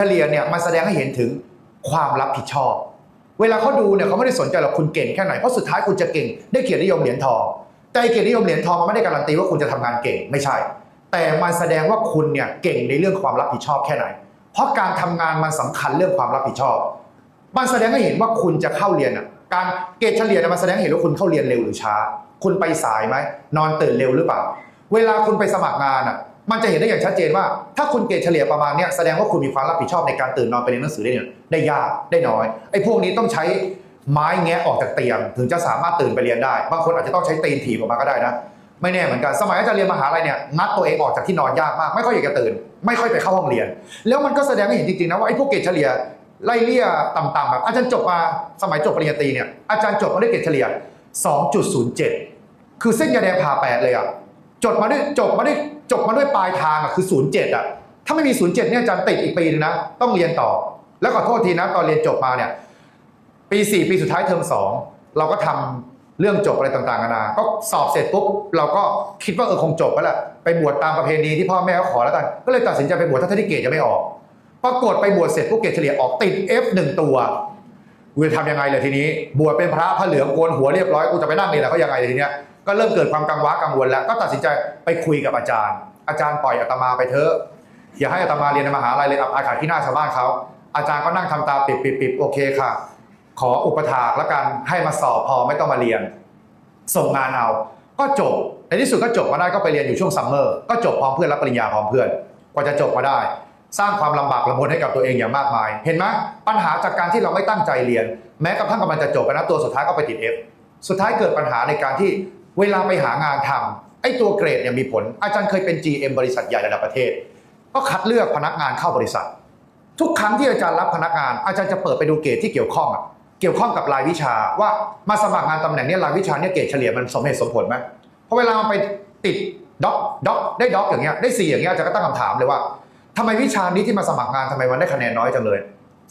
เฉลี่ยเนี่ยมันแสดงให้เห็นถึงความรับผิดชอบ เวลาเขาดูเนี่ยเขาไม่ได้สนใจหรอกคุณเก่งแค่ไหนเพราะสุดท้ายคุณจะเก่ง ได้เกียรตินิยมเหรียญทอง แต่ไอเกียรตินิยมเหรียญทองมันไม่ได้การันตีว่าคุณจะทำงานเก่งไม่ใช่ แต่มันแสดงว่าคุณเนี่ยเก่งในเรื่องความรับผิดชอบแค่ไหน เพราะการทำงานมันสำคัญเรื่องความรับผิดชอบ มันแสดงให้เห็นว่าคุณจะเข้าเรียนอะการเกรดเฉลี่ยเนี่ยมันแสดงให้เห็นว่าคุณเข้าเรียนเร็วหรือช้า คุณไปสายไหมนอนตื่นเร็วหรือเปล่า เวลาคุณไปสมัครงานอะ มันจะเห็นได้อย่างชัดเจนว่า ถ้าคุณเกรดเฉลี่ยประมาณนี้แสดงว่าคุณมีความรับผิดชอบในการตื่นนอนไปเรียนหนังสือได้ยได้ยากได้น้อยไอ้พวกนี้ต้องใช้ไม้แงะออกจากเตียง ถึงจะสามารถตื่นไปเรียนได้บางคนอาจจะต้องใช้ตีนถีบออกมาก็ได้นะไม่แน่เหมือนกันสมัยอาจารย์เรียนมหาลัยเนี่ยงัดตัวเองออกจากที่นอนยากมากไม่ค่อยอยากจะตื่น ไม่ค่อยไปเข้าห้องเรียน แล้วมันก็แสดงให้เห็นจริงๆนะว่าไอ้พวกเกรดเฉลี่ยไล่เลี่ยต่ำๆแบบอาจารย์จบมาสมัยจบปริญญาตรีเนี่ยอาจารย์จบมาได้เกรดเฉลี่ย 2.07 คือเส้นยาแดงผ่าแปดเลยอะ จบมาด้วยจบมาด้วยจบมาด้วยปลายทางอะคือ 07อะถ้าไม่มี 07เนี่ยอาจารย์ติดอีกปีนึงนะต้องเรียนต่อ แล้วขอโทษทีนะตอนเรียนจบมาเนี่ยปี 4 ปีสุดท้ายเทอม2 เราก็ทำเรื่องจบอะไรต่างๆนานาก็สอบเสร็จปุ๊บเราก็คิดว่าเออคงจบแล้วแหละไปบวชตามประเพณีที่พ่อแม่เขาขอแล้วกัน ก็เลยตัดสินใจไปบวชถ้าที่เกรดจะไม่ออกปรากฏไปบวชเสร็จปุ๊บเกรดเฉลี่ยออกติด F หนึ่งตัวกูจะทำยังไงเลยทีนี้ บวชเป็นพระพระเหลืองโกนหัวเรียบร้อยกูจะไปนั่งนี่แหละเขายังไงเลยทีเนี้ย ก็เริ่มเกิดความกังวลกังวลแล้ว ก็ตัดสินใจไปคุยกับอาจารย์ อาจารย์ปล่อยอาตมาไปเถอะอย่าให้อาตมาเรียนในมหาลัยเลยอับอายขายที่หน้าชาวบ้านเขาอาจารย์ก็นั่งทำตาปิดปิดปิดโอเคค่ะ ขออุปถากแล้วกันให้มาสอบพอไม่ต้องมาเรียน ส่งงานเอา ก็จบในที่สุดก็จบมาได้ก็ไปเรียนอยู่ช่วงซัมเมอร์ก็จบพร้อมเพื่อนรับปริญญาพร้อมเพื่อนกว่าจะจบมาได้ สร้างความลำบากลำบนให้กับตัวเองอย่างมากมาย เห็นไหมปัญหาจากการที่เราไม่ตั้งใจเรียน แม้กระทั่งกำลังจะจบไปนะตัวสุดท้ายก็ไปติด F สุดท้ายเกิดปัญหาในการที่ เวลาไปหางานทำไอ้ตัวเกรดเนี่ยมีผล อาจารย์เคยเป็น GM บริษัทใหญ่ระดับประเทศ ก็คัดเลือกพนักงานเข้าบริษัท ทุกครั้งที่อาจารย์รับพนักงาน อาจารย์จะเปิดไปดูเกรดที่เกี่ยวข้องอะเกี่ยวข้องกับรายวิชาว่ามาสมัครงานตำแหน่งเนี้รายวิชาเนี่ยเกรดเฉลี่ยมันสมเหตุสมผลไหมเพราะเวลามันไปติดด็อกด็อกได้ด็อกอย่างเงี้ยได้สี่อย่างเงี้ยอาจารย์ก็ตั้งคำถามเลยว่าทำไมวิชานี้ที่มาสมัครงานทำไมมันได้คะแนนน้อยจังเลย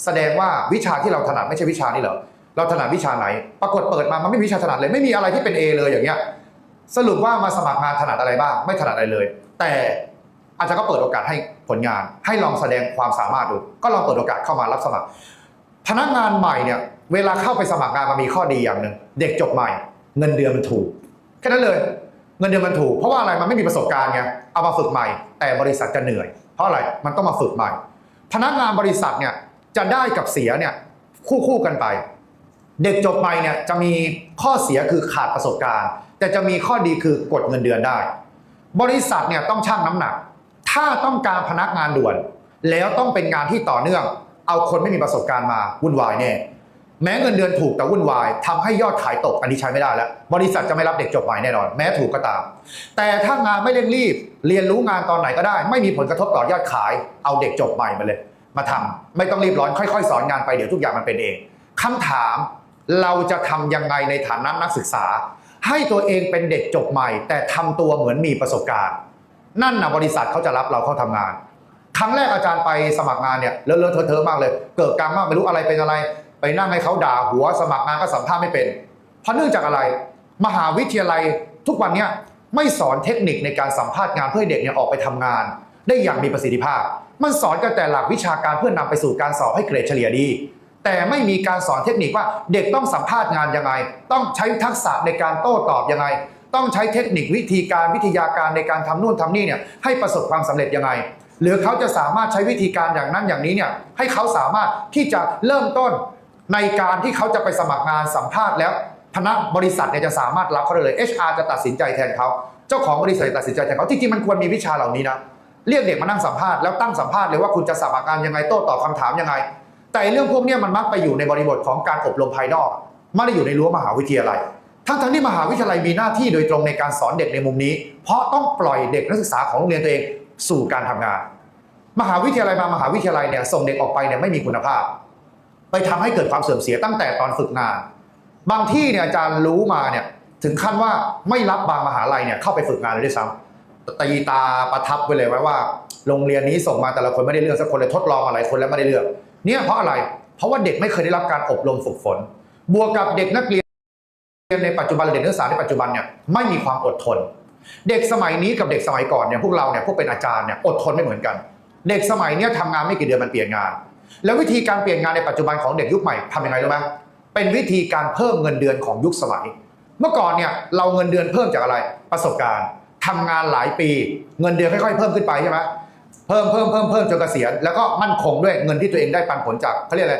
แสดงว่าวิชาที่เราถนัดไม่ใช่วิชานี้เหรอ เราถนัดวิชาไหน ปรากฏเปิดมามันไม่มีวิชาถนัดเลย ไม่มีอะไรที่เป็น A เลยอย่างเงี้ย สรุปว่ามาสมัครงานถนัดอะไรบ้าง ไม่ถนัดอะไรเลย แต่อาจารย์ก็เปิดโอกาสให้ผลงาน ให้ลองแสดงความสามารถดู ก็ลองเปิดโอกาสเข้ามารับสมัคร พนักงานใหม่เนี่ยเวลาเข้าไปสมัครงานมันมีข้อดีอย่างหนึ่งเด็กจบใหม่ เงินเดือนมันถูกแค่นั้นเลย เงินเดือนมันถูก เพราะว่าอะไรมันไม่มีประสบการณ์ไงเอามาฝึกใหม่ แต่บริษัทจะเหนื่อย เพราะอะไรมันต้องมาฝึกใหม่ พนักงานบริษัทเนี่ยจะได้กับเสียเนี่ยคู่คู่กันไป เด็กจบใหม่เนี่ยจะมีข้อเสียคือขาดประสบการณ์ แต่จะมีข้อดีคือกดเงินเดือนได้ บริษัทเนี่ยต้องชั่งน้ำหนัก ถ้าต้องการพนักงานด่วน แล้วต้องเป็นงานที่ต่อเนื่อง เอาคนไม่มีประสบการณ์มาวุ่นวายแน่แม้เงินเดือนถูกแต่วุ่นวายทำให้ยอดขายตกอันนี้ใช้ไม่ได้แล้ว บริษัทจะไม่รับเด็กจบใหม่แน่นอน แม้ถูกก็ตาม แต่ถ้างานไม่เร่งรีบ เรียนรู้งานตอนไหนก็ได้ ไม่มีผลกระทบต่อยอดขาย เอาเด็กจบใหม่มาเลย มาทำไม่ต้องรีบร้อนค่อย ๆ สอนงานไปเดี๋ยวทุกอย่างมันเป็นเองคำถาม เราจะทำยังไงในฐานะนักศึกษา ให้ตัวเองเป็นเด็กจบใหม่ แต่ทำตัวเหมือนมีประสบการณ์ นั่นนะบริษัทเขาจะรับเราเข้าทำงาน ครั้งแรกอาจารย์ไปสมัครงานเนี่ยเลอะๆเทอะๆมากเลย เกิดกรรมมากไม่รู้อะไรเป็นอะไร ไปนั่งให้เขาด่าหัวสมัครงานก็สัมภาษณ์ไม่เป็น เพราะเนื่องจากอะไร มหาวิทยาลัยทุกวันเนี้ยไม่สอนเทคนิคในการสัมภาษณ์งานเพื่อให้เด็กเนี่ยออกไปทำงาน ได้อย่างมีประสิทธิภาพ มันสอนกันแต่หลักวิชาการเพื่อนำไปสู่การสอบให้เกรดเฉลี่ยดี แต่ไม่มีการสอนเทคนิคว่าเด็กต้องสัมภาษณ์งานยังไง ต้องใช้ทักษะในการโต้ตอบยังไง ต้องใช้เทคนิควิธีการวิทยาการในการทำนู่นทำนี่เนี่ยให้ประสบความสำเร็จยังไง หรือเขาจะสามารถใช้วิธีการอย่างนั้นอย่างนี้เนี่ยให้เขาสามารถที่จะเริ่มต้นในการที่เขาจะไปสมัครงานสัมภาษณ์แล้วพนักบริษัทเนี่ยจะสามารถรับเขาได้เลย HR จะตัดสินใจแทนเขา เจ้าของบริษัทจะตัดสินใจแทนเขาจริงๆมันควรมีวิชาเหล่านี้นะเรียกเด็กมานั่งสัมภาษณ์แล้วตั้งสัมภาษณ์เลยว่าคุณจะสมัครงานยังไงโต้ตอบคำถามยังไง แต่เรื่องพวกนี้มันมักไปอยู่ในบริบทของการอบรมภายนอกไม่ได้อยู่ในรั้วมหาวิทยาลัย ทั้งทั้งๆที่มหาวิทยาลัยมีหน้าที่โดยตรงในการสอนเด็กในมุมนี้ เพราะต้องปล่อยเด็กนักศึกษาของโรงเรียนตัวเองสู่การทำงาน มหาวิทยาลัยบางมหาวิทยาลัยเนี่ยส่งเด็กออกไปเนี่ยไม่มีคุณภาพ ไปทำให้เกิดความเสื่อมเสียตั้งแต่ตอนฝึกงาน บางที่เนี่ยอาจารย์รู้มาเนี่ยถึงขั้นว่าไม่รับบางมหาลัยเนี่ยเข้าไปฝึกงานเลยด้วยซ้ำตีตาประทับไปเลยไว้ว่า โรงเรียนนี้ส่งมาแต่ละคนไม่ได้เลือกสักคนเลยทดลองมาหลายคนแล้วไม่ได้เลือก เนี่ยเพราะอะไร เพราะว่าเด็กไม่เคยได้รับการอบรมฝึกฝน บวกกับเด็กนักเรียนในปัจจุบันเด็กนักศึกษาในปัจจุบันเนี่ยไม่มีความอดทน เด็กสมัยนี้กับเด็กสมัยก่อนเนี่ยพวกเราเนี่ยพวกเป็นอาจารย์เนี่ยอดทนไม่เหมือนกัน เด็กสมัยนี้ทำงานไม่กี่เดือนมันเปลี่ยนงาน แล้ววิธีการเปลี่ยนงานในปัจจุบันของเด็กยุคใหม่ทำยังไงรู้ไหมเป็นวิธีการเพิ่มเงินเดือนของยุคสมัย เมื่อก่อนเนี่ยเราเงินเดือนเพิ่มจากอะไรประสบการณ์ทำงานหลายปี เงินเดือนค่อยๆเพิ่มขึ้นไปใช่ไหม เพิ่มเพิ่มเพิ่มเพิ่มจนเกษียณแล้วก็มั่นคงด้วยเงินที่ตัวเองได้ปันผลจากเขาเรียกอะไร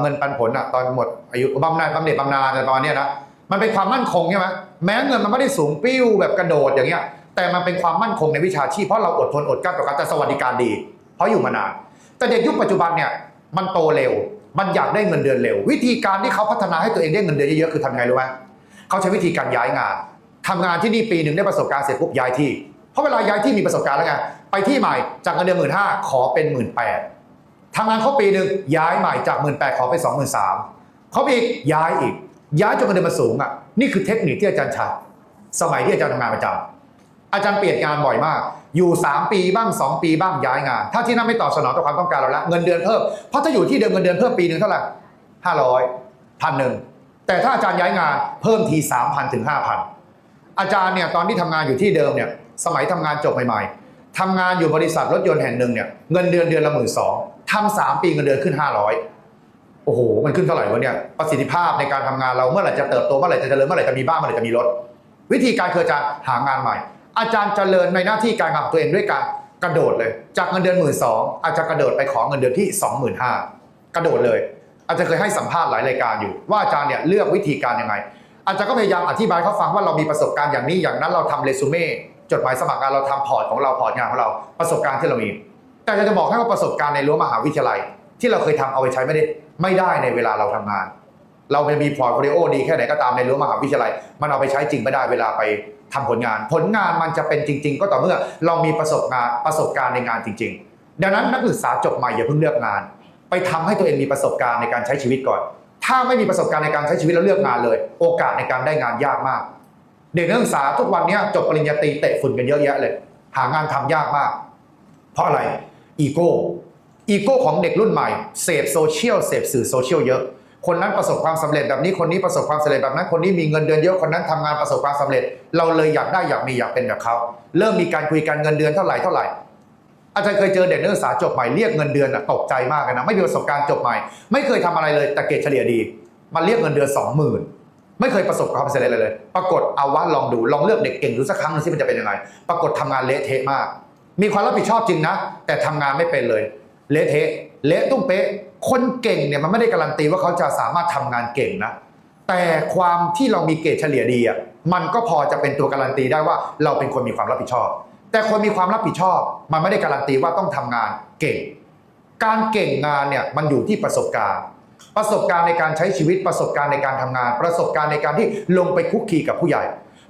เงินปันผลอะตอนหมดอายุบำนาญบำเหน็จบำนาญอะไรประมาณเนี้ยนะมันเป็นความมั่นคงใช่ไหมแม้เงินมันไม่ได้สูงปิ้วแบบกระโดดอย่างเงี้ย แต่มันเป็นความมั่นคงในวิชาชีพเพราะเราอดทนอดกลั้นต่อการแต่สวัสดิการดี เพราะอยู่มานาน แต่เด็กยุคปัจจุบันเนี่ยมันโตเร็ว มันอยากได้เงินเดือนเร็ว วิธีการที่เขาพัฒนาให้ตัวเองได้เงินเดือนเยอะๆคือทำไงรู้ไหมเขาใช้วิธีการย้ายงานทำงานที่นี่ปีหนึ่งได้ประสบการณ์เสร็จปุ๊บย้ายที่เพราะเวลาย้ายที่มีประสบการณ์แล้วไง ไปที่ใหม่จากเงินเดือนหมื่นห้าขอเป็นหมื่นแปดทำงานครบปีหนึ่งย้ายใหม่จากหมื่นแปดขอเป็นสองหมื่นสามเขาอีกย้ายอีก ย้ายจนเงินเดือนมันสูงอะนี่คือเทคนิคที่อาจารย์ใช้สมัยที่อาจารย์ทำงานประจำอาจารย์เปลี่ยนงานบ่อยมาก อยู่ 3 ปีบ้าง 2 ปีบ้างย้ายงาน ถ้าที่นั่นไม่ตอบสนองต่อความต้องการเราล้วเงินเดือนเพิ่มเพราะถ้าอยู่ที่เดิมเงินเดือนเพิ่มปีหนึ่งเท่าไหร่ห้าร้อยพันหนึ่งแต่ถ้าอาจารย์ย้ายงานเพิ่มทีสามพันถึงห้าพันอาจารย์เนี่ยตอนที่ทำงานอยู่ที่เดิมเนี่ยสมัยทำงานจบใหม่ๆ ทำงานอยู่บริษัทรถยนต์แห่งหนึ่งเนี่ยเงินเดือนเดือนละหมื่นสองทำสามปีเงินเดือนขึ้นห้าร้อยโอ้โห มันขึ้นเท่าไหร่วะเนี่ยประสิทธิภาพในการทำงานเราเมื่อไหร่จะเติบโตเมื่อไหร่จะเจริญเมื่อไหร่จะมีบ้านเมื่อไหร่จะมีรถ วิธีการคืออาจารย์หางานใหม่ อาจารย์เจริญในหน้าที่การงานของตัวเองด้วยการกระโดดเลย จากเงินเดือนหมื่นสองอาจจะกระโดดไปขอเงินเดือนที่สองหมื่นห้ากระโดดเลย อาจารย์เคยให้สัมภาษณ์หลายรายการอยู่ ว่าอาจารย์เนี่ยเลือกวิธีการยังไง อาจารย์ก็พยายามอธิบายเขาฟังว่าเรามีประสบการณ์อย่างนี้อย่างนั้นเราทำเรซูเม่ จดหมายสมัครงานเราทำพอร์ตของเราพอร์ตงานของเราประสบการณ์ที่เรามี แต่จะบอกให้ว่าประสบการณ์ในรั้วมหาวิทยาลัย ที่เราเคยทำเอาไปใช้ไม่ได้ไม่ได้ในเวลาเราทำงาน เราจะมีพอร์ตโฟลิโอดีแค่ไหนก็ตามในรั้วมหาวิทยาลัย มันเอาไปใช้จริงไม่ได้เวลาไปทำผลงาน ผลงานมันจะเป็นจริง ๆ ก็ต่อเมื่อเรามีประสบการณ์ประสบการณ์ในงานจริง ๆ ดังนั้นนักศึกษาจบใหม่อย่าเพิ่งเลือกงาน ไปทำให้ตัวเองมีประสบการณ์ในการใช้ชีวิตก่อน ถ้าไม่มีประสบการณ์ในการใช้ชีวิตแล้วเลือกงานเลย โอกาสในการได้งานยากมาก เด็กนักศึกษาทุกวันนี้จบปริญญาตรีเตะฝุ่นกันเยอะแยะเลย หางานทำยากมาก เพราะอะไรอีโก้อีโก้ของเด็กรุ่นใหม่เสพโซเชียลเสพสื่อโซเชียลเยอะ คนนั้นประสบความสำเร็จแบบนี้คนนี้ประสบความสำเร็จแบบนั้นคนนี้มีเงินเดือนเยอะคนนั้นทำงานประสบความสำเร็จ เราเลยอยากได้อยากมีอยากเป็นแบบเขาเริ่มมีการคุยกันเงินเดือนเท่าไหร่เท่าไหร่อาจารย์เคยเจอเด็กนักศึกษาจบใหม่เรียกเงินเดือนอะตกใจมากเลยนะไม่มีประสบการณ์จบใหม่ ไม่เคยทำอะไรเลยแต่เกรดเฉลี่ยดีมาเรียกเงินเดือนสองหมื่น ไม่เคยประสบความสำเร็จอะไรเลย ปรากฏเอาว่าลองดูลองเลือกเด็กเก่งดูสักครั้งหนึงสิมันจะเป็นยังไง ปรากฏทำงานเละเทะมาก มีความรับผิดชอบจริงนะ แต่ทำงานไม่เป็นเลย เละเทะเละตุ้มเป๊ะ คนเก่งเนี่ยมันไม่ได้การันตีว่าเขาจะสามารถทำงานเก่งนะ แต่ความที่เรามีเกรดเฉลี่ยดีอะมันก็พอจะเป็นตัวการันตีได้ว่าเราเป็นคนมีความรับผิดชอบ แต่คนมีความรับผิดชอบ มันไม่ได้การันตีว่าต้องทำงานเก่ง การเก่งงานเนี่ยมันอยู่ที่ประสบการณ์ ประสบการณ์ในการใช้ชีวิตประสบการณ์ในการทำงาน ประสบการณ์ในการที่ลงไปคุกคีกับผู้ใหญ่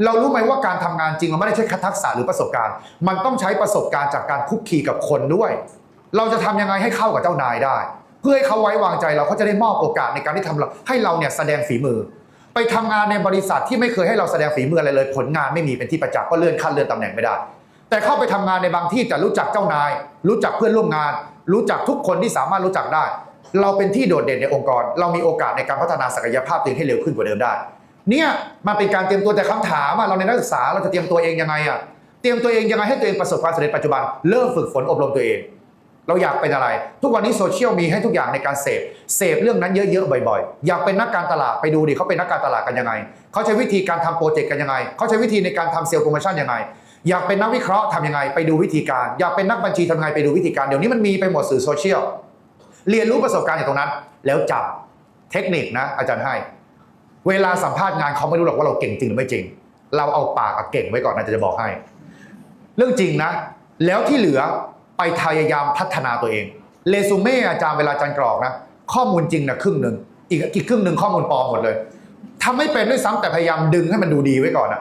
เรารู้ไหมว่าการทำงานจริงมันไม่ได้ใช้แค่ทักษะหรือประสบการณ์ มันต้องใช้ประสบการณ์จากการคุกคีกับคนด้วย เราจะทำยังไงให้เข้ากับเจ้านายได้ เพื่อให้เขาไว้วางใจเราเขาจะได้มอบโอกาสในการที่ทำเราให้เราเนี่ยแสดงฝีมือ ไปทำงานในบริษัทที่ไม่เคยให้เราแสดงฝีมืออะไรเลย ผลงานไม่มีเป็นที่ประจักษ์ก็เลื่อนขั้นเลื่อนตำแหน่งไม่ได้ แต่เข้าไปทำงานในบางที่จะรู้จักเจ้านาย รู้จักเพื่อนร่วมงาน รู้จักทุกคนที่สามารถรู้จักได้ เราเป็นที่โดดเด่นในองค์กร เรามีโอกาสในการพัฒนาศักยภาพตัวเองให้เร็วขึ้นกว่าเดิมได้ เนี่ยมันเป็นการเตรียมตัวแต่คำถามอะเราในนักศึกษาเราจะเตรียมตัวเองยังไงอะเตรียมตัวเองยังไงให้ตัวเองประสบความสำเร็จปัจจุบันเริ่มฝึกฝนอบรมตัวเอง เราอยากเป็นอะไร ทุกวันนี้โซเชียลมีให้ทุกอย่างในการเสพเสพเรื่องนั้นเยอะๆบ่อยๆ อยากเป็นนักการตลาดไปดูดิเขาเป็นนักการตลาดกันยังไงเขาใช้วิธีการทำโปรเจกต์กันยังไงเขาใช้วิธีในการทำเซลล์โปรโมชั่นยังไงอยากเป็นนักวิเคราะห์ทำยังไง ไปดูวิธีการ อยากเป็นนักบัญชีทำยังไงไปดูวิธีการเดี๋ยวนี้มันมีไปหมดสื่อโซเชียล เรียนรู้ประสบการณ์จากตรงนั้น แล้วจับเทคนิคนะ อาจารย์ให้ เวลาสัมภาษณ์งานเขาไม่รู้หรอกว่าเราเก่งจริงหรือไม่จริง เราเอาปากเก่งไว้ก่อนนะจะบอกให้ เรื่องจริงนะ แล้วที่เหลือไปพยายามพัฒนาตัวเองเรซูเม่อาจารย์เวลาอาจารย์กรอกนะ ข้อมูลจริงนะครึ่งหนึ่งอีกอีกครึ่งหนึ่งข้อมูลปลอมหมดเลยทำไม่เป็นด้วยซ้ำแต่พยายามดึงให้มันดูดีไว้ก่อนนะ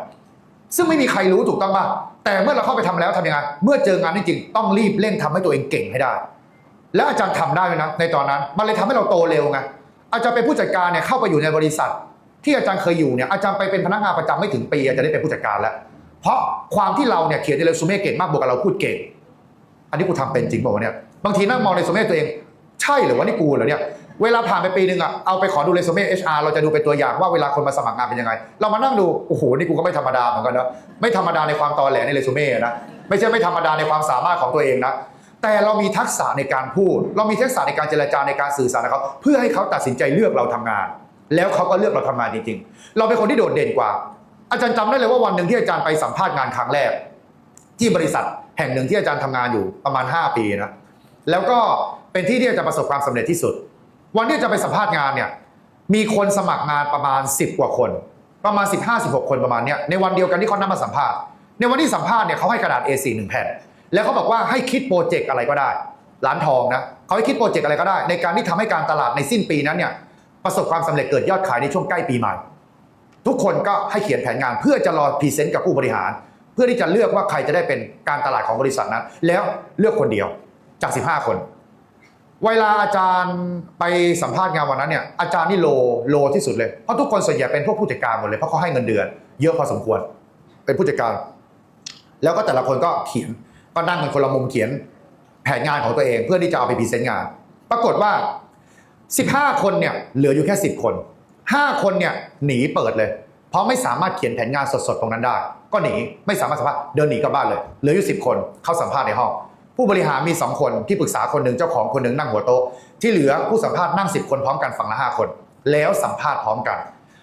ซึ่งไม่มีใครรู้ถูกต้องป่ะแต่เมื่อเราเข้าไปทำแล้วทำยังไงเมื่อเจองานจริงต้องรีบเร่งทำให้ตัวเองเก่งให้ได้ แล้วอาจารย์ทำได้เลยนะในตอนนั้น มันเลยทำให้เราโตเร็วไงอาจารย์เป็นผู้จัดการเนี่ยเข้าไปอยู่ในบริษัท ที่อาจารย์เคยอยู่เนี่ยอาจารย์ไปเป็นพนักงานประจำไม่ถึงปีอาจารย์ได้เป็นผู้จัดการแล้ว เพราะความที่เราเนี่ยเขียนในเรซูเม่เก่งมากบวกกับเราพูดเก่ง อันนี้กูทำเป็นจริงเปล่าเนี่ยบางทีนั่งมองในเรซูเม่ตัวเอง ใช่หรือว่านี่กูเหรอเนี่ยเวลาผ่านไปปีหนึ่งอะเอาไปขอดูเรซูเม่ HR เราจะดูเป็นตัวอย่างว่าเวลาคนมาสมัครงานเป็นยังไง เรามานั่งดูโอ้โหนี่กูก็ไม่ธรรมดาเหมือนกันนะไม่ธรรมดาในความตอแหลในเรซูเม่นะไม่ใช่ไม่ธรรมดาในความสามารถของตัวเองนะ แต่เรามีทักษะในการพูด เรามีทักษะในการเจรจาในการสื่อสารกับเขาเพื่อให้เขาตัดสินใจเลือกเราทำงาน แล้วเขาก็เลือกเราทำงานจริงๆ เราเป็นคนที่โดดเด่นกว่า อาจารย์จำได้เลยว่าวันหนึ่งที่อาจารย์ไปสัมภาษณ์งานครั้งแรก ที่บริษัทแห่งหนึ่งที่อาจารย์ทำงานอยู่ประมาณ 5 ปีนะแล้วก็เป็นที่ที่อาจารย์ประสบความสำเร็จที่สุด วันที่อาจารย์ไปสัมภาษณ์งานเนี่ยมีคนสมัครงานประมาณ 10 กว่าคน ประมาณ 15-16 คนประมาณเนี้ยในวันเดียวกันที่เขานัดมาสัมภาษณ์ในวันที่สัมภาษณ์เนี่ยเขาให้กระดาษ A4 หนึ่งแผ่น แล้วเขาบอกว่าให้คิดโปรเจกต์อะไรก็ได้ร้านทองนะเขาให้คิดโปรเจกต์อะไรก็ได้ ในการที่ทำให้การตลาดในสิ้นปีนั้นเนี่ยประสบความสำเร็จเกิดยอดขายในช่วงใกล้ปีใหม่ ทุกคนก็ให้เขียนแผนงานเพื่อจะรอพรีเซนต์กับผู้บริหาร เพื่อที่จะเลือกว่าใครจะได้เป็นการตลาดของบริษัทนั้น แล้วเลือกคนเดียวจาก 15 คน เวลาอาจารย์ไปสัมภาษณ์งานวันนั้นเนี่ยอาจารย์นี่โลโลที่สุดเลยเพราะทุกคนส่วนใหญ่เป็นพวกผู้จัดการหมดเลยเพราะเขาให้เงินเดือน เยอะพอสมควรเป็นผู้จัดการ แล้วก็แต่ละคนก็เขียน ก็นั่งกันคนละมุมเขียนแผนงานของตัวเอง เพื่อที่จะเอาไปพรีเซนต์งาน ปรากฏว่า 15 คนเนี่ยเหลืออยู่แค่ 10 คน 5 คนเนี่ยหนีเปิดเลย เพราะไม่สามารถเขียนแผนงานสดๆตรงนั้นได้ ก็หนีไม่สามารถสัมภาษณ์เดินหนีกลับบ้านเลย เหลืออยู่ 10 คนเข้าสัมภาษณ์ในห้องผู้บริหารมี 2 คนที่ปรึกษาคนหนึ่งเจ้าของคนหนึ่งนั่งหัวโต๊ะที่เหลือผู้สัมภาษณ์นั่ง 10 คนพร้อมกันฝั่งละ5คน แล้วสัมภาษณ์พร้อมกัน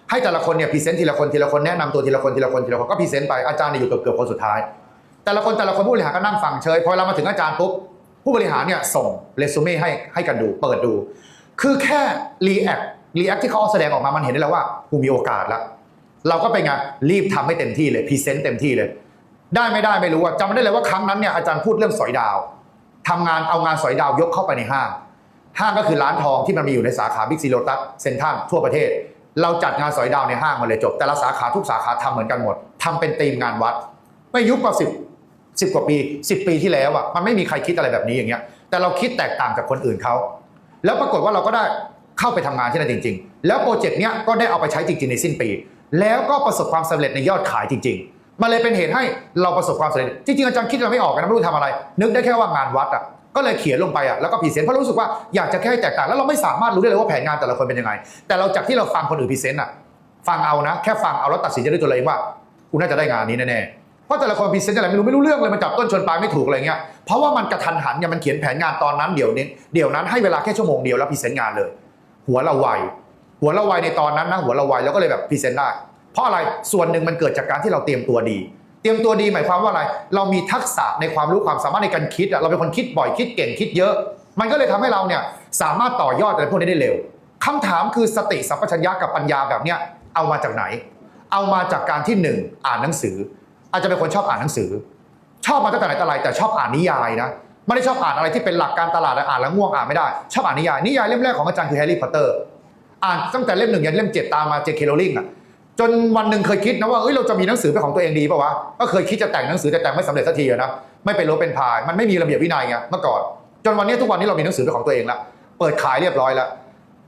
ให้แต่ละคนเนี่ยพรีเซนต์ทีละคนทีละคนแนะนำตัวทีละคนทีละคนทีละคนก็พรีเซนต์ไปอาจารย์เนี่ยอยู่เกือบคนสุดท้าย แต่ละคนแต่ละคนผู้บริหารก็นั่งฟังเฉยพอเรามาถึงอาจารย์ปุ๊บผู้บริหารเนี่ยส่งเรซูเม่ให้ให้กันดู เปิดดู คือแค่รีแอครีแอคที่เขาแสดงออกมามันเห็นได้แล้วว่ากูมีโอกาสล้วเราก็ไปไงรีบทำให้เต็มที่เลยพรีเซนต์เต็มที่เลย ได้ไม่ได้ไม่รู้อะจำได้เลยว่าครั้งนั้นเนี่ยอาจารย์พูดเรื่องสอยดาวทำงานเอางานสอยดาวยกเข้าไปในห้างห้างก็คือร้านทองที่มันมีอยู่ในสาขาบิ๊กซีโ t ตัสเซ็นทรัลทั่วประเทศ เราจัดงานสอยดาวในห้างมาเลยจบ แต่ละสาขาทุกสาขาทำเหมือนกันหมดทำเป็นธีมงานวัด ไม่ยุคกว่าสิบ สิบกว่าปีสิบปีที่แล้วอะมันไม่มีใครคิดอะไรแบบนี้อย่างเงี้ยแต่เราคิดแตกต่างจากคนอื่นเขาแล้วปรากฏว่าเราก็ได้เข้าไปทำงานที่นั่นจริง ๆ แล้วโปรเจกต์เนี้ยก็ได้เอาไปใช้จริง ๆ ในสิ้นปี แล้วก็ประสบความสำเร็จในยอดขายจริง ๆ มันเลยเป็นเหตุให้เราประสบความสำเร็จจริงๆอาจารย์คิดเราไม่ออกกันะไม่รู้ทำอะไร นึกได้แค่ว่างานวัดอะก็เลยเขียนลงไปอะแล้วก็พรีเซนต์เพราะรู้สึกว่าอยากจะแค่ให้แตกต่างแล้วเราไม่สามารถรู้ได้เลยว่าแผนงานแต่ละคนเป็นยังไง แต่เราจากที่เราฟังคนอื่นพรีเซนต์อะฟังเอานะ แค่ฟังเอาแล้วตัดสินใจด้วยตัวเราเองว่ากูน่าจะได้งานนี้แน่ๆ เพราะแต่ละคนพรีเซนต์อะไรไม่รู้ไม่รู้เรื่องเลยมันจับต้นชนปลายไม่ถูกอะไรเงี้ยเพราะว่ามันกระทันหันเนี่ยมันเขียนแผนงานตอนนั้นเดี๋ยวนี้เดี๋ยวนั้นให้เวลาแค่ชั่วโมงเดียวแล้วพรีเซนต์งานเลย หัวเราไวหัวเราไวในตอนนั้นนะหัวเราไวแล้วก็เลยแบบพรีเซนต์ได้ เพราะอะไรส่วนหนึ่งมันเกิดจากการที่เราเตรียมตัวดี เตรียมตัวดีหมายความว่าอะไร เรามีทักษะในความรู้ความสามารถในการคิดเราเป็นคนคิดบ่อยคิดเก่งคิดเยอะ มันก็เลยทำให้เราเนี่ยสามารถต่อยอดอะไรพวกนี้ได้เร็วคำถามคือสติสัมปชัญญะกับปัญญาแบบเนี้ยเอามาจากไหน เอามาจากการที่หนึ่งอ่านหนังสือ อาจจะเป็นคนชอบอ่านหนังสือ ชอบมาตั้งแต่ไหนแต่ไรแต่ชอบอ่านนิยายนะไม่ได้ชอบอ่านอะไรที่เป็นหลักการตลาดอ่านแล้วง่วงอ่านไม่ได้ ชอบอ่านนิยายนิยายเล่มแรกของอาจารย์คือแฮร์รี่พอตเตอร์อ่านตั้งแต่เล่มหนึ่งยันเล่มเจ็ดตามมาเจคเคโรลิงอะจนวันหนึ่งเคยคิดนะว่าเอ้ยเราจะมีหนังสือเป็นของตัวเองดีป่าวะก็เคยคิดจะแต่งหนังสือแต่แต่งไม่สำเร็จสักทีนะไม่เป็นรถเป็นพายมันไม่มีระเบียบวินัยไงเมื่อก่อน จนวันนี้ทุกวันนี้เรามีหนังสือเป็นของตัวเองละเปิดขายเรียบร้อยแล้ว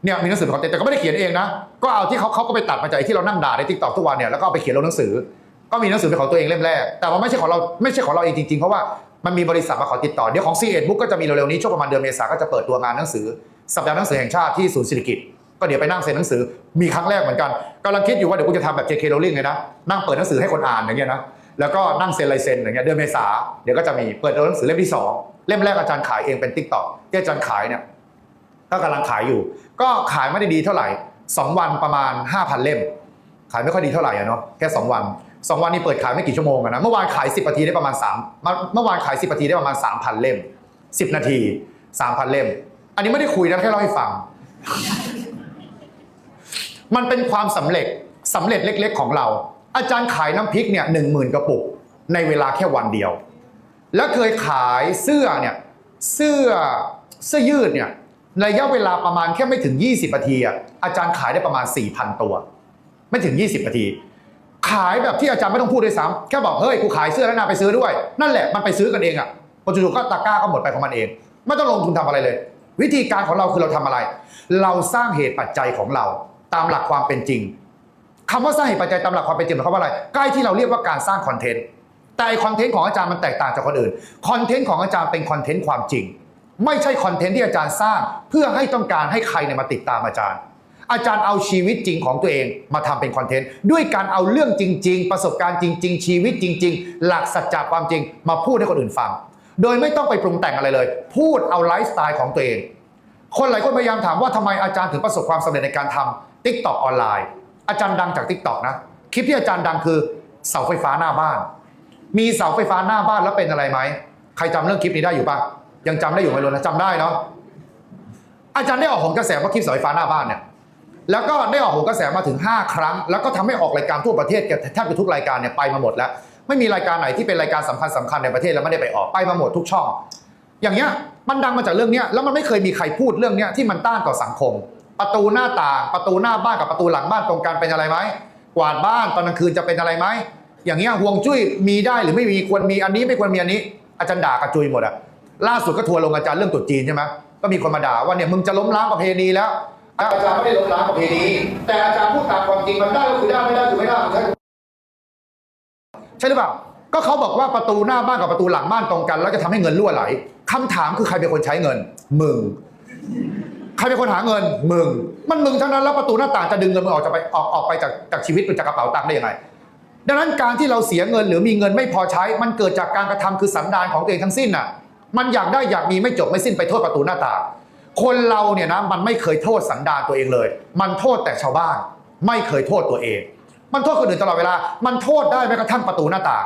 เนี่ยมีหนังสือเป็นของตัวเองแต่ก็ไม่ได้เขียนเองนะก็เอาที่เขาเขาก็ไปตัดมาจากที่เรานั่งด่าในทิกตอกทุกวันเนี่ยแล้วก็เอาไปเขียนลงหนังสือ ก็มีหนังสือเป็นของตัวเองเล่มแรก แต่ว่าไม่ใช่ของเราไม่ใช่ของเราเองจริงๆ เพราะว่ามันมีบริษัทมาขอติดต่อ เดี๋ยวของ c ีเอ็ดบุ๊กก็จะมีเร็วๆนี้ช่วงประมาณเดือนเมษาก็จะเปิดตัวงานหนังสือสัปดาห์หนังสือแห่งชาติที่ศูนย์ศิริกิตก็เดี๋ยวไปนั่งเซ็นหนังสือมีครั้งแรกเหมือนกันกำลังคิดอยู่ว่าเดี๋ยวกูจะทำแบบ JK Rowling เลยนะนั่งเปิดหนังสือให้คนอ่านอย่างเงี้ยนะแล้วก็นั่งเซ็นลายเซ็นอย่างเงี้ยเดือนเมษาเดี๋ยวก็จะมีเปิดตัวหนังสือเล่มที่สองเล่มแรกอาจารย์ขายเองเป็นติ๊กต็อกที่อาจารย์ขายเนี่ยก็กำลังขายอยู่ ก็ขายไม่ได้ดีเท่าไหร่สองวันประมาณ 5,000 เล่ม ขายไม่ค่อยดีเท่าไหร่อะเนาะแค่ 2 วัน 2วันนี้เปิดขายไม่กี่ชั่วโมงอะนะเมื่อวานขาย 10นาทีได้ประมาณ3เมื่อเมื่อวานขาย 10นาทีได้ประมาณ 3,000 เล่ม 10 นาที 3,000 เล่ม อันนี้ไม่ได้คุยนะแค่เล่าให้ฟัง มันเป็นความสำเร็จสำเร็จเล็ก ๆ ของเรา อาจารย์ขายน้ำพริกเนี่ยหนึ่งหมื่นกระปุก ในเวลาแค่วันเดียว แล้วเคยขายเสื้อเนี่ยเสื้อเสื้อยืดเนี่ยระยะเวลาประมาณแค่ไม่ถึง 20นาทีอะอาจารย์ขายได้ประมาณ 4,000 ตัว ไม่ถึง 20นาที ขายแบบที่อาจารย์ไม่ต้องพูดด้วยซ้ำแค่บอกเฮ้ยกูขายเสื้อแล้วนาไปซื้อด้วย นั่นแหละมันไปซื้อกันเองอะพอจู่ๆก็ตะกร้าก็หมดไปของมันเอง ไม่ต้องลงทุนทำอะไรเลย วิธีการของเราคือเราทำอะไร เราสร้างเหตุปัจจัยของเราตามหลักความเป็นจริงคำว่าสร้างเหตุปัจจัยตามหลักความเป็นจริงหมายความว่าอะไรใกล้ที่เราเรียกว่าการสร้างคอนเทนต์แต่คอนเทนต์ของอาจารย์มันแตกต่างจากคนอื่นคอนเทนต์ของอาจารย์เป็นคอนเทนต์ความจริง ไม่ใช่คอนเทนต์ที่อาจารย์สร้างเพื่อให้ต้องการให้ใครเนี่ยมาติดตามอาจารย์ อาจารย์เอาชีวิตจริงของตัวเองมาทำเป็นคอนเทนต์ด้วยการเอาเรื่องจริง ๆ ประสบการณ์จริง ๆ ชีวิตจริง ๆ หลักสัจจะความจริง มาพูดให้คนอื่นฟัง โดยไม่ต้องไปปรุงแต่งอะไรเลย พูดเอาไลฟ์สไตล์ของตัวเอง คนหลายคนพยายามถามว่าทำไมอาจารย์ถึงประสบความสำเร็จในการทำ t ิ k t o k ออนไลน์อาจารย์ดังจาก t ิ k t o k นะคลิปที่อาจารย์ดังคือเสาไฟฟ้าหน้าบ้าน มีเสาไฟฟ้าหน้าบ้านแล้วเป็นอะไรไหมใครจำเรื่องคลิปนี้ได้อยู่ปะยังจำได้อยู่ไหมลุนะจำได้เนาะอาจารย์ได้ออกของกระแสว่าคลิปเสาไฟฟ้าหน้าบ้านเนี่ย แล้วก็ได้ออกโหนกระแสมาถึง 5 ครั้ง แล้วก็ทำให้ออกรายการทั่วประเทศแทบจะทุกรายการเนี่ยไปมาหมดแล้ว ไม่มีรายการไหนที่เป็นรายการสำคัญสำคัญในประเทศแล้วไม่ได้ไปออกไปมาหมดทุกช่อง อย่างเงี้ยมันดังมาจากเรื่องเนี้ยแล้วมันไม่เคยมีใครพูดเรื่องเนี้ยที่มันต้านต่อสังคม ประตูหน้าต่างประตูหน้าบ้านกับประตูหลังบ้านตรงกันเป็นอะไรไหมกวาดบ้านตอนกลางคืนจะเป็นอะไรไหมอย่างเงี้ยห่วงจุ้ยมีได้หรือไม่มีควรมีอันนี้ไม่ควรมีอันนี้ อาจารย์ด่ากระจุยหมดอะล่าสุดก็ทัวร์ลงอาจารย์เรื่องตรุษจีนใช่ไหมก็มีคนมาด่าว่าเนี่ยมึงจะล้มล้างประเพณีแล้ว อาจารย์ไม่ได้ล้มล้างประเพณีแต่อาจารย์พูดตามความจริงมันได้ก็คือได้ไม่ได้คือไม่ได้ใช่ใช่หรือเปล่า ก็เขาบอกว่าประตูหน้าบ้านกับประตูหลังบ้านตรงกัน แล้วจะทำให้เงินรั่วไหลคำถามคือใครเป็นคนใช้เงิน มึง ใครเป็นคนหาเงิน มึง มันมึงทั้งนั้นแล้วประตูหน้าต่างจะดึงเงินมึงออกจากไปออกออกไปจากจากชีวิตจากกระเป๋าตังค์ได้ยังไง ดังนั้นการที่เราเสียเงินหรือมีเงินไม่พอใช้ มันเกิดจากการกระทำคือสันดานของตัวเองทั้งสิ้นน่ะ มันอยากได้อยากมีไม่จบไม่สิ้นไปโทษประตูหน้าต่าง คนเราเนี่ยนะมันไม่เคยโทษสันดานตัวเองเลย มันโทษแต่ชาวบ้าน ไม่เคยโทษตัวเอง มันโทษคนอื่นตลอดเวลา มันโทษได้แม้กระทั่งประตูหน้าต่าง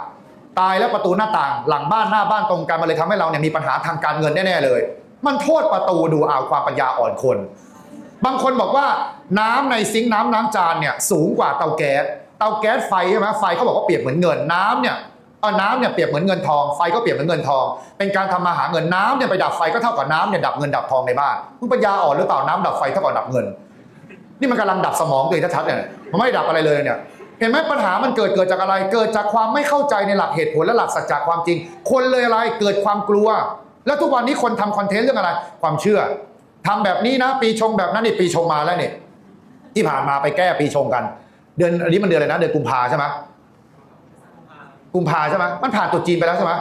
ตายแล้วประตูหน้าต่าง หลังบ้านหน้าบ้านตรงกันมันเลยทำให้เราเนี่ยมีปัญหาทางการเงินแน่ๆเลย มันโทษประตูดูเอาความปัญญาอ่อนคน บางคนบอกว่าน้ำในซิงค์น้ำล้างจานเนี่ยสูงกว่าเตาแก๊ส เตาแก๊สไฟใช่ไหมไฟเขาบอกว่าเปรียบเหมือนเงินน้ำเนี่ย น้ำเนี่ยเปรียบเหมือนเงินทอง ไฟก็เปรียบเหมือนเงินทอง เป็นการทำมาหาเงินน้ำเนี่ยไปดับไฟก็เท่ากับน้ำเนี่ยดับเงินดับทองในบ้านมึงปัญญาอ่อนหรือเปล่าน้ำดับไฟเท่ากับดับเงิน นี่มันกำลังดับสมองตัวเองชัดๆเนี่ยมันไม่ด้ดับอะไรเลยเนี่ยเห็นไหมปัญหามันเกิดเกิดจากอะไร เกิดจากความไม่เข้าใจในหลักเหตุผลและหลักสัจจะความจริง คนเลยอะไรเกิดความกลัว แล้วทุกวันนี้คนทำคอนเทนต์เรื่องอะไร ความเชื่อทำแบบนี้นะ ปีชงแบบนั้นนี่ปีชงมาแล้วเนี่ยที่ผ่านมาไปแก้ปีชงกัน เดือนอันนี้มันเดือนอะไรนะเดือนกุมภาใช่ไหม กุมภาใช่ไหมมันผ่านตรุษจีนไปแล้วใช่ไหม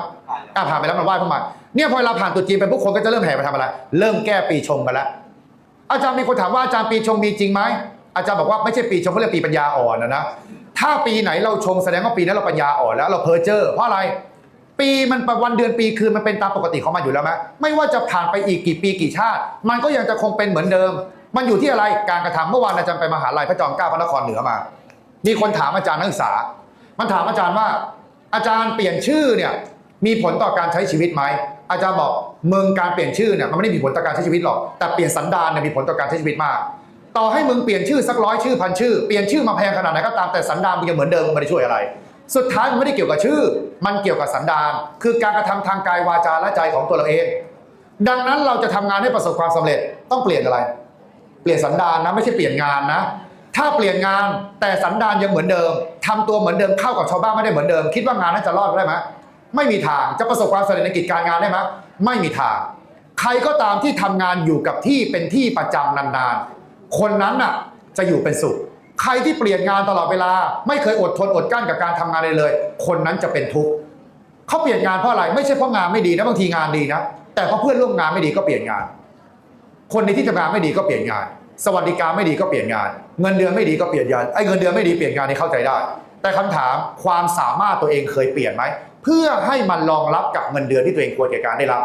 อะผ่านไปแล้วมันไหว้เข้ามาเนี่ยพอเราผ่านตรุษจีนไปพวกคนก็จะเริ่มแห่ไปทำอะไร เริ่มแก้ปีชงกันแล้วอาจารย์มีคนถามว่าอาจารย์ปีชงมีจริงไหมอาจารย์บอกว่าไม่ใช่ปีชงเขาเรียกปีปัญญาอ่อนนะนะถ้าปีไหนเราชงแสดงว่าปีนั้นเราปัญญาอ่อนแล้วเราเพ้อเจ้อเพราะอะไร ปีมันวันเดือนปีคืนมันเป็นตามปกติของมันอยู่แล้วไหมไม่ว่าจะผ่านไปอีกกี่ปีกี่ชาติ มันก็ยังจะคงเป็นเหมือนเดิม มันอยู่ที่อะไรการกระทำเมื่อวานอาจารย์ไปมหาลัยพระจอมเกล้าพระนครเหนือมา มีคนถามอาจารย์นักศึกษา มันถามอาจารย์ว่า อาจารย์เปลี่ยนชื่อเนี่ยมีผลต่อการใช้ชีวิตไหมอาจารย์บอกมึงการเปลี่ยนชื่อเนี่ยมันไม่ได้มีผลต่อการใช้ชีวิตหรอกแต่เปลี่ยนสันดานเนี่ยมีผลต่อการใช้ชีวิตมาก ต่อให้มึงเปลี่ยนชื่อสักร้อยชื่อพันชื่อเปลี่ยนชื่อมาแพงขนาดไหนก็ตามแต่สันดานมึงยังเหมือนเดิมมึงไม่ได้ช่วยอะไร สุดท้ายมันไม่ได้เกี่ยวกับชื่อ มันเกี่ยวกับสันดานคือการกระทำทางกายวาจาและใจของตัวเราเอง ดังนั้นเราจะทำงานให้ประสบความสำเร็จต้องเปลี่ยนอะไร เปลี่ยนสันดานนะไม่ใช่เปลี่ยนงานนะ ถ้าเปลี่ยนงานแต่สันดานยังเหมือนเดิมทำตัวเหมือนเดิมเข้ากับชาวบ้านไม่ได้เหมือนเดิม คิดว่างานนั้นจะรอดได้ไหมไม่มีทางจะประสบความสำเร็จในกิจการงานได้ไหมไม่มีทาง ใครก็ตามที่ทำงานอยู่กับที่เป็นที่ประจำนานๆ คนนั้นน่ะจะอยู่เป็นสุข ใครที่เปลี่ยนงานตลอดเวลา ไม่เคยอดทนอดกลั้นกับการทำงานเลยเลย คนนั้นจะเป็นทุกข์เขาเปลี่ยนงานเพราะอะไรไม่ใช่เพราะงานไม่ดีนะบางทีงานดีนะแต่เพราะเพื่อนร่วมงานไม่ดีก็เปลี่ยนงาน คนในที่ทำงานไม่ดีก็เปลี่ยนงาน สวัสดิการไม่ดีก็เปลี่ยนงาน เงินเดือนไม่ดีก็เปลี่ยนงานไอ้เงินเดือนไม่ดีเปลี่ยนงานนี่เข้าใจได้ แต่คำถามความสามารถตัวเองเคยเปลี่ยนไหมเพื่อให้มันรองรับกับเงินเดือนที่ตัวเองควรแก่การได้รับ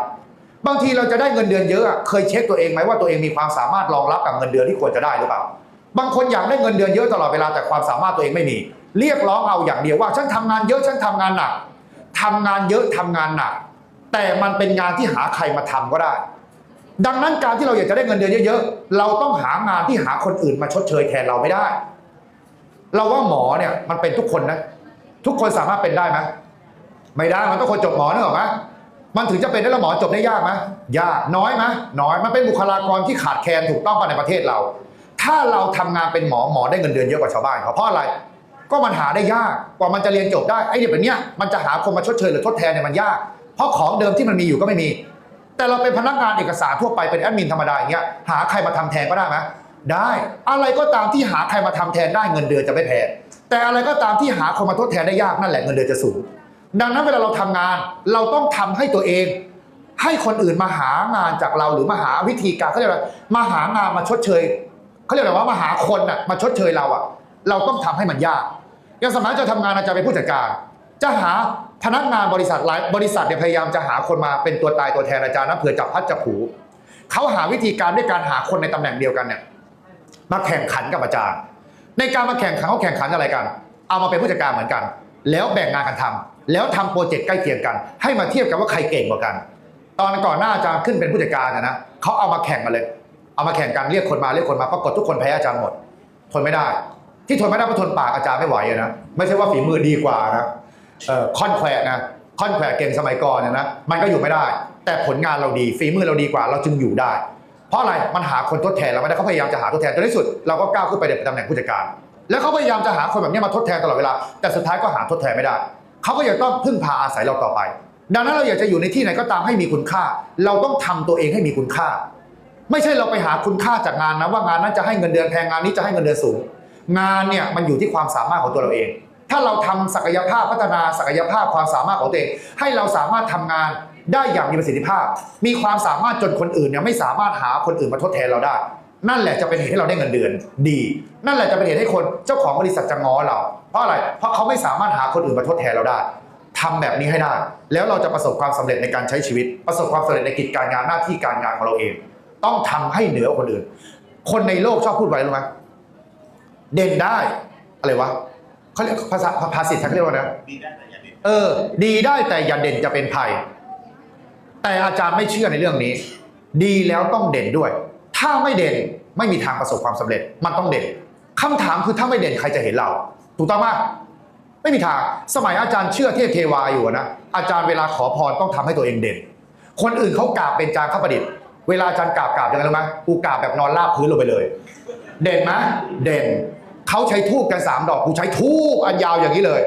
บางทีเราจะได้เงินเดือนเยอะอะเคยเช็คตัวเองไหมว่าตัวเองมีความสามารถรองรับกับเงินเดือนที่ควรจะได้หรือเปล่า บางคนอยากได้เงินเดือนเยอะตลอดเวลาแต่ความสามารถตัวเองไม่มี เรียกร้องเอาอย่างเดียวว่าฉันทำงานเยอะฉันทำงานหนักทำงานเยอะทำงานหนัก แต่มันเป็นงานที่หาใครมาทำก็ได้ ดังนั้นการที่เราอยากจะได้เงินเดือนเยอะๆ เราต้องหางานที่หาคนอื่นมาชดเชยแทนเราไม่ได้ เราว่าหมอเนี่ยมันเป็นทุกคนนะ ทุกคนสามารถเป็นได้ไหมไม่ได้มันต้องคนจบหมอนึกออกไหมมันถึงจะเป็นได้แล้วหมอจบได้ยากไหมยากน้อยไหมน้อยมันเป็นบุคลากรที่ขาดแคลนถูกต้องป่ะในประเทศเรา ถ้าเราทำงานเป็นหมอหมอได้เงินเดือนเยอะกว่าชาวบ้านเขาเพราะอะไร ก็มันหาได้ยากกว่ามันจะเรียนจบได้ไอ้เนี่ยแบบเนี้ยมันจะหาคนมาชดเชยหรือทดแทนเนี่ยมันยาก เพราะของเดิมที่มันมีอยู่ก็ไม่มี แต่เราเป็นพนักงานเอกสารทั่วไปเป็นแอดมินธรรมดาอย่างเงี้ยหาใครมาทำแทนก็ได้ไหมได้ อะไรก็ตามที่หาใครมาทำแทนได้เงินเดือนจะไม่แพงแต่อะไรก็ตามที่หาคนมาทดแทนได้ยากนั่นแหละเงินเดือนจะสูง ดังนั้นเวลาเราทำงาน เราต้องทำให้ตัวเอง ให้คนอื่นมาหางานจากเราหรือมาหาวิธีการเขาเรียกอะไรมาหางานมาชดเชยเขาเรียกอะไรว่ามาหาคนน่ะมาชดเชยเราอะ เราต้องทำให้มันยากอย่างสมัยจะทำงานอาจารย์เป็นผู้จัดการ จะหา พนักงานบริษัทหลายบริษัทเนี่ยพยายามจะหาคนมาเป็นตัวตายตัวแทนอาจารย์นะเผื่อจับพัดจับผูเขาหาวิธีการด้วยการหาคนในตำแหน่งเดียวกันเนี่ยมาแข่งขันกับอาจารย์ ในการมาแข่งขันเขาแข่งขันอะไรกัน เอามาเป็นผู้จัดการเหมือนกัน แล้วแบ่งงานกันทำแล้วทำโปรเจกต์ใกล้เคียงกัน ให้มาเทียบกันว่าใครเก่งกว่ากัน ตอนก่อนหน้าอาจารย์ขึ้นเป็นผู้จัดการนะนะเขาเอามาแข่งกันเลย เอามาแข่งกันเรียกคนมาเรียกคนมาปรากฏทุกคนแพ้อาจารย์หมด ทนไม่ได้ ที่ทนไม่ได้เพราะทนปากอาจารย์ไม่ไหวนะไม่ใช่ว่าฝีมือดีกว่านะ ค่อนแขวนะค่อนแขวเก่งสมัยก่อนเนี่ยนะมันก็อยู่ไม่ได้ แต่ผลงานเราดีฝีมือเราดีกว่าเราจึงอยู่ได้ เพราะอะไรมันหาคนทดแทนเราไม่ได้เขาพยายามจะหาทดแทนจนที่สุดเราก็ก้าวขึ้นไปในตำแหน่งผู้จัดการ แล้วเขาพยายามจะหาคนแบบนี้มาทดแทนตลอดเวลาแต่สุดท้ายก็หาทดแทนไม่ได้เขาก็ยังต้องพึ่งพาอาศัยเราต่อไป ดังนั้นเราอยากจะอยู่ในที่ไหนก็ตามให้มีคุณค่า เราต้องทำตัวเองให้มีคุณค่า ไม่ใช่เราไปหาคุณค่าจากงานนะว่างานนั้นจะให้เงินเดือนแพงงานนี้จะให้เงินเดือนสูง งานเนี่ยมันอยู่ที่ความสามารถของตัวเราเอง ถ้าเราทำศักยภาพพัฒนาศักยภาพความสามารถของตัวเองให้เราสามารถทำงานได้อย่างมีประสิทธิภาพ มีความสามารถจนคนอื่นเนี่ยไม่สามารถหาคนอื่นมาทดแทนเราได้ นั่นแหละจะเป็นเหตุให้เราได้เงินเดือน ดี นั่นแหละจะเป็นเหตุให้คนเจ้าของบริษัทจะง้อเรา เพราะอะไร เพราะเขาไม่สามารถหาคนอื่นมาทดแทนเราได้ทำแบบนี้ให้ได้ แล้วเราจะประสบความสำเร็จในการใช้ชีวิต ประสบความสำเร็จในกิจการงานหน้าที่การงานของเราเอง ต้องทำให้เหนือคนอื่น คนในโลกชอบพูดไว้รู้ไหมเด่นได้ อะไรวะ เขาเรียกภาษาภาษิตเขาเรียกว่านะดีได้แต่อย่าเด็ดเออ ดีได้แต่อย่าเด่นจะเป็นภัย แต่อาจารย์ไม่เชื่อในเรื่องนี้ ดีแล้วต้องเด่นด้วย ถ้าไม่เด่นไม่มีทางประสบความสำเร็จ มันต้องเด่นคำถามคือถ้าไม่เด่นใครจะเห็นเรา ถูกต้องไหมไม่มีทาง สมัยอาจารย์เชื่อเทพเทวาอยู่นะ อาจารย์เวลาขอพรต้องทำให้ตัวเองเด่น คนอื่นเขากราบเป็นจางข้าประดิษฐ์ เวลาอาจารย์กราบกราบยังไงรู้ไหมกูกราบแบบนอนราบพื้นลงไปเลย เด่นไหมเด่น เขาใช้ทูบกันสามดอกกูใช้ทูบอันยาวอย่างนี้เลย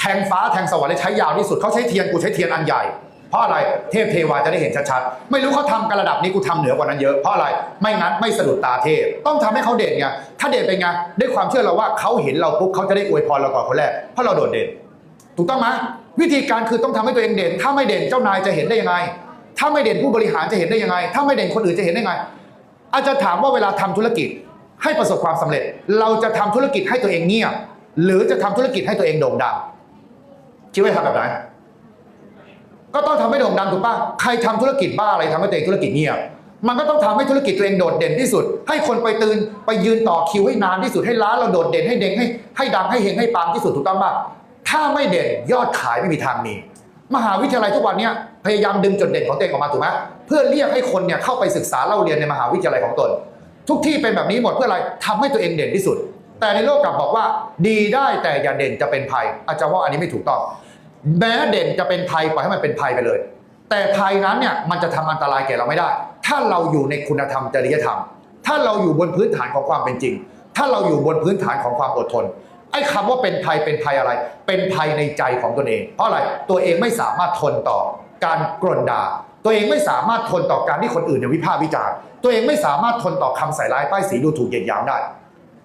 แทงฟ้าแทงสวรรค์เลยใช้ยาวที่สุดเขาใช้เทียนกูใช้เทียนอันใหญ่เพราะอะไรเทพเทวาจะได้เห็นชัดๆ ไม่รู้เขาทำกันระดับนี้กูทำเหนือกว่านั้นเยอะ เพราะอะไร ไม่งั้นไม่สะดุดตาเทพ ต้องทำให้เขาเด่นไง ถ้าเด่นเป็นไง ด้วยความเชื่อเราว่าเขาเห็นเราปุ๊บเขาจะได้อวยพรเราก่อนคนแรก เพราะเราโดดเด่น ถูกต้องไหมวิธีการคือต้องทำให้ตัวเองเด่น ถ้าไม่เด่นเจ้านายจะเห็นได้ยังไง ถ้าไม่เด่นผู้บริหารจะเห็นได้ยังไง ถ้าไม่เด่นคนอื่นจะเห็นได้ไง อาจจะถามว่าเวลาทำธุรกิจ ให้ประสบความสำเร็จ เราจะทำธุรกิจให้ตัวเองเงียบ หรือจะทำธุรกิจให้ตัวเองโด่งดังคิดว่าทำแบบไหนก็ต้องทำให้โด่งดังถูกป่ะใครทำธุรกิจบ้าอะไรทำให้ตัวเองธุรกิจเงียบ มันก็ต้องทำให้ธุรกิจตัวเองโดดเด่นที่สุด ให้คนไปตื่นไปยืนต่อคิวให้นานที่สุดให้ร้านเราโดดเด่นให้เด้งให้ให้ดังให้เฮงให้ปังที่สุดถูกต้องป่ะถ้าไม่เด่นยอดขายไม่มีทางมีมหาวิทยาลัยทุกวันนี้พยายามดึงจุดเด่นของตัวเองออกมาถูกไหมเพื่อเรียกให้คนเนี่ยเข้าไปศึกษาเล่าเรียนในมหาวิทยาลัยของตน ทุกที่เป็นแบบนี้หมดเพื่ออะไรทำให้ตัวเองเด่นที่สุด แต่ในโลกกลับบอกว่า ดีได้แต่อย่าเด่นจะเป็นภัย อาจารย์ว่าอันนี้ไม่ถูกต้อง แม้เด่นจะเป็นภัยปล่อยให้มันเป็นภัยไปเลย แต่ภัยนั้นเนี่ยมันจะทำอันตรายแก่เราไม่ได้ ถ้าเราอยู่ในคุณธรรมจริยธรรม ถ้าเราอยู่บนพื้นฐานของความเป็นจริง ถ้าเราอยู่บนพื้นฐานของความอดทนไอ้คำว่าเป็นภัยเป็นภัยอะไร เป็นภัยในใจของตนเอง เพราะอะไร ตัวเองไม่สามารถทนต่อการกรนด่า ตัวเองไม่สามารถทนต่อการที่คนอื่นเนี่ยวิพากษ์วิจารณ์ตัวเองไม่สามารถทนต่อคำใส่ร้ายป้ายสีดูถูกเหยียดหยามได้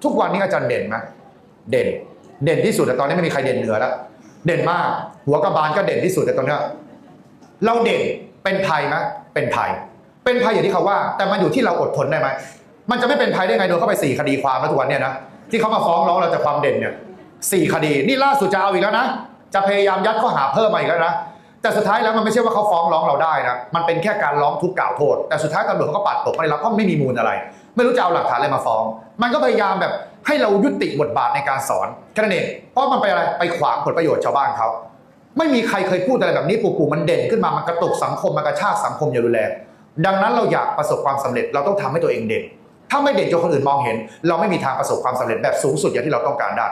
ทุกวันนี้อาจารย์เด่นไหมเด่น เด่นที่สุดแต่ตอนนี้ไม่มีใครเด่นเหนือแล้วเด่นมาก หัวกระบาลก็เด่นที่สุดแต่ตอนนี้เราเด่นเป็นภัยไหมเป็นภัย เป็นภัยอย่างที่เขาว่า แต่มันอยู่ที่เราอดทนได้ไหมมันจะไม่เป็นภัยได้ไงโดนเข้าไปสี่คดีความแล้วทุกวันเนี่ยนะที่เขามาฟ้องร้องเราจากความเด่นเนี่ยสี่คดี นี่ล่าสุดจะเอาอีกแล้วนะจะพยายามยัดข้อหาเพิ่มมาอีกแล้วนะ แต่สุดท้ายแล้วมันไม่ใช่ว่าเขาฟ้องร้องเราได้นะมันเป็นแค่การร้องทุกข์กล่าวโทษ แต่สุดท้ายตำรวจเขาก็ปัดตกไม่ได้รับเพราะไม่มีมูลอะไร ไม่รู้จะเอาหลักฐานอะไรมาฟ้อง มันก็พยายามแบบให้เรายุติบทบาทในการสอนแค่นั้นเองเพราะมันไปอะไรไปขวางผลประโยชน์ชาวบ้านเขาไม่มีใครเคยพูดอะไรแบบนี้ปู่ๆมันเด่นขึ้นมามันกระตุกสังคมมันกระชากสังคมอย่างรุนแรงดังนั้นเราอยากประสบความสำเร็จเราต้องทำให้ตัวเองเด่น ถ้าไม่เด่นจนคนอื่นมองเห็น เราไม่มีทางประสบความสำเร็จแบบสูงสุดอย่างที่เราต้องการได้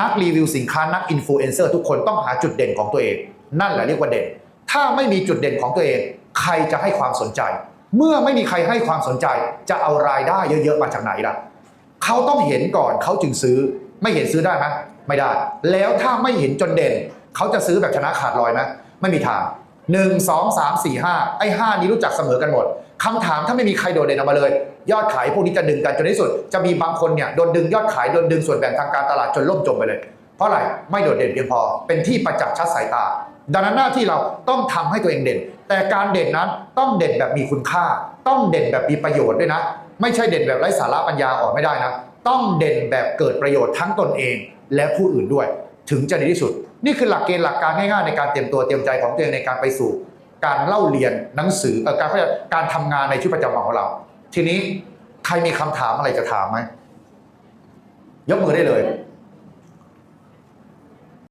นักรีวิวสินค้านักอินฟลูเอนเซอร์ทุกคนต้องหาจุดเด่นของตัวเอง นั่นแหละเรียกว่าเด่น ถ้าไม่มีจุดเด่นของตัวเอง ใครจะให้ความสนใจ เมื่อไม่มีใครให้ความสนใจ จะเอารายได้เยอะๆมาจากไหนล่ะเขาต้องเห็นก่อนเขาจึงซื้อ ไม่เห็นซื้อได้ไหมไม่ได้ แล้วถ้าไม่เห็นจนเด่น เขาจะซื้อแบบชนะขาดลอยไหมไม่มีทางหนึ่งสองสามสี่ห้าไอ้ห้านี้รู้จักเสมอกันหมดคำถามถ้าไม่มีใครโดดเด่นออกมาเลย ยอดขายพวกนี้จะดึงกันจนที่สุด จะมีบางคนเนี่ยโดนดึงยอดขายโดนดึงส่วนแบ่งทางการตลาดจนล่มจมไปเลย เพราะอะไรไม่โดดเด่นเพียงพอ เป็นที่ประจักษ์ชัดสายตา ดังนั้นหน้าที่เราต้องทำให้ตัวเองเด่น แต่การเด่นนั้นต้องเด่นแบบมีคุณค่า ต้องเด่นแบบมีประโยชน์ด้วยนะ ไม่ใช่เด่นแบบไร้สาระปัญญาอ่อนไม่ได้นะ ต้องเด่นแบบเกิดประโยชน์ทั้งตนเอง และผู้อื่นด้วย ถึงจะดีที่สุด นี่คือหลักเกณฑ์หลักการง่ายๆในการเตรียมตัวเตรียมใจของตัวเองในการไปสู่ การเล่าเรียนหนังสือการการทำงานในชีวิตประจำวันของเรา ทีนี้ใครมีคำถามอะไรจะถามไหมยกมือได้เลย